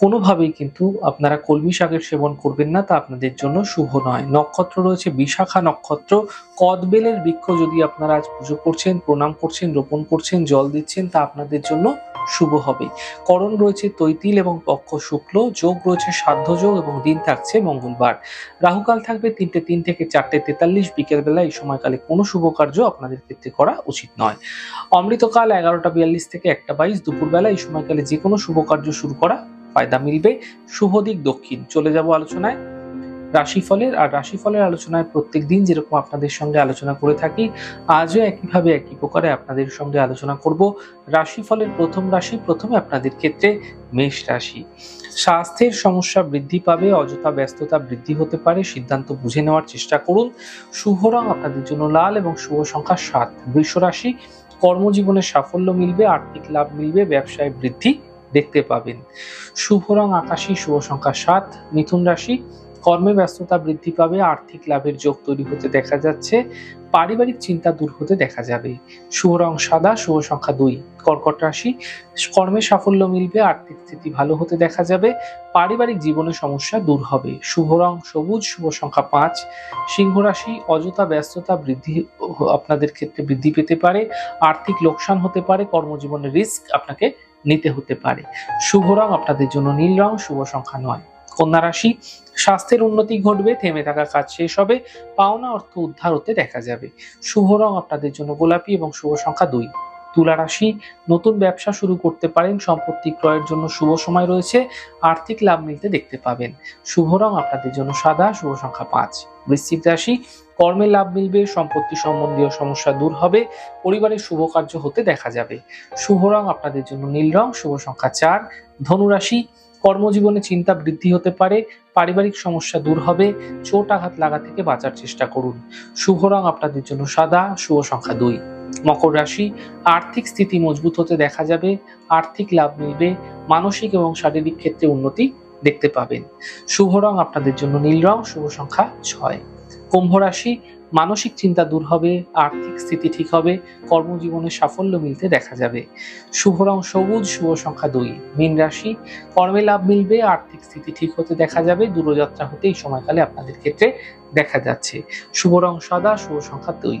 কোনোভাবেই কিন্তু আপনারা কলমি শাকের সেবন করবেন না, তা আপনাদের জন্য শুভ নয়। নক্ষত্র রয়েছে বিশাখা নক্ষত্র। কদবেলের বৃক্ষ যদি আপনারা আজ পুজো করছেন, প্রণাম করছেন, রোপণ করছেন, জল দিচ্ছেন, তা আপনাদের জন্য শুভ হবে। করণ রয়েছে তৈতিল এবং পক্ষ শুক্ল, যোগ রয়েছে সাধ্য যোগ এবং দিন থাকছে মঙ্গলবার। রাহুকাল থাকবে তিনটে তিন থেকে চারটে তেতাল্লিশ, বিকেলবেলা এই সময়কালে কোনো শুভ কার্য আপনাদের ক্ষেত্রে করা উচিত নয়। অমৃতকাল এগারোটা বিয়াল্লিশ থেকে একটা বাইশ, দুপুরবেলা এই সময়কালে যে কোনো শুভ কার্য শুরু করা ফায়দা মিলবে। শুভ দিক দক্ষিণ। চলে যাব আলোচনায়। রাশিফলের আর রাশিফলের আলোচনায় প্রত্যেক দিন যেরকম আপনাদের সঙ্গে আলোচনা করে থাকি, আজও একইভাবে একই প্রকারে আপনাদের সঙ্গে আলোচনা করব। রাশিফলের প্রথম রাশি প্রথমে আপনাদের ক্ষেত্রে মেষ রাশি। স্বাস্থ্যের সমস্যা বৃদ্ধি পাবে, অযথা ব্যস্ততা বৃদ্ধি হতে পারে, সিদ্ধান্ত বুঝে নেওয়ার চেষ্টা করুন। শুভ রং আপনাদের জন্য লাল এবং শুভ সংখ্যা সাত। বৃষ রাশি, কর্মজীবনে সাফল্য মিলবে, আর্থিক লাভ মিলবে, ব্যবসায় বৃদ্ধি দেখতে পাবেন। শুভ রং আকাশী, শুভ সংখ্যা সাত। মিথুন রাশি, কর্মে ব্যস্ততা বৃদ্ধি পাবে, আর্থিক লাভের যোগ তৈরি হতে দেখা যাচ্ছে, পারিবারিক চিন্তা দূর হতে দেখা যাবে। শুভ রং সাদা, শুভ সংখ্যা দুই। কর্কট রাশি, কর্মে সাফল্য মিলবে, আর্থিক স্থিতি ভালো হতে দেখা যাবে, পারিবারিক জীবনে সমস্যা দূর হবে। শুভ রং সবুজ, শুভ সংখ্যা পাঁচ। সিংহ রাশি, অযথা ব্যস্ততা বৃদ্ধি আপনাদের ক্ষেত্রে বৃদ্ধি পেতে পারে, আর্থিক লোকসান হতে পারে, কর্মজীবনে রিস্ক আপনাকে নিতে হতে পারে। শুভ রং আপনাদের জন্য নীল রং, শুভ সংখ্যা নয়। কন্যা রাশি, স্বাস্থ্যের উন্নতি ঘটবে, থেমে থাকা কাজ শেষ হবে, পাওনা অর্থ উদ্ধার হতে দেখা যাবে। শুভ রং আপনাদের জন্য গোলাপি এবং শুভ সংখ্যা দুই। তুলা রাশি, নতুন ব্যবসা শুরু করতে পারেন, সম্পত্তি ক্রয়ের জন্য শুভ সময় রয়েছে, আর্থিক লাভ মিলতে দেখতে পাবেন। শুভ রং আপনাদের জন্য সাদা, শুভ সংখ্যা পাঁচ। বৃশ্চিক রাশি, কর্মে লাভ মিলবে, সম্পত্তি সম্বন্ধীয় সমস্যা দূর হবে, পরিবারের শুভ কার্য হতে দেখা যাবে। শুভ রং আপনাদের জন্য নীল রং, শুভ সংখ্যা চার। ধনুরাশি কর্মজীবনে চিন্তা বৃদ্ধি হতে পারে পারিবারিক সমস্যা দূর হবে, চোট আঘাত লাগা থেকে বাঁচার চেষ্টা করুন। শুভ রং আপনাদের জন্য সাদা, শুভ সংখ্যা দুই। মকর রাশি, আর্থিক স্থিতি মজবুত হতে দেখা যাবে, আর্থিক লাভ মিলবে, মানসিক এবং শারীরিক ক্ষেত্রে উন্নতি দেখতে পাবেন। শুভ রং আপনাদের জন্য নীল রং, শুভ সংখ্যা ছয়। কুম্ভ রাশি মানসিক চিন্তা দূর হবে, আর্থিক স্থিতি ঠিক হবে, কর্মজীবনে সাফল্য মিলতে দেখা যাবে। শুভ রং সবুজ, শুভ সংখ্যা দুই। মীন রাশি, কর্মে লাভ মিলবে, আর্থিক স্থিতি ঠিক হতে দেখা যাবে, দূরযাত্রা হতে এই সময়কালে আপনাদের ক্ষেত্রে দেখা যাচ্ছে। শুভ রং সাদা, শুভ সংখ্যা দুই।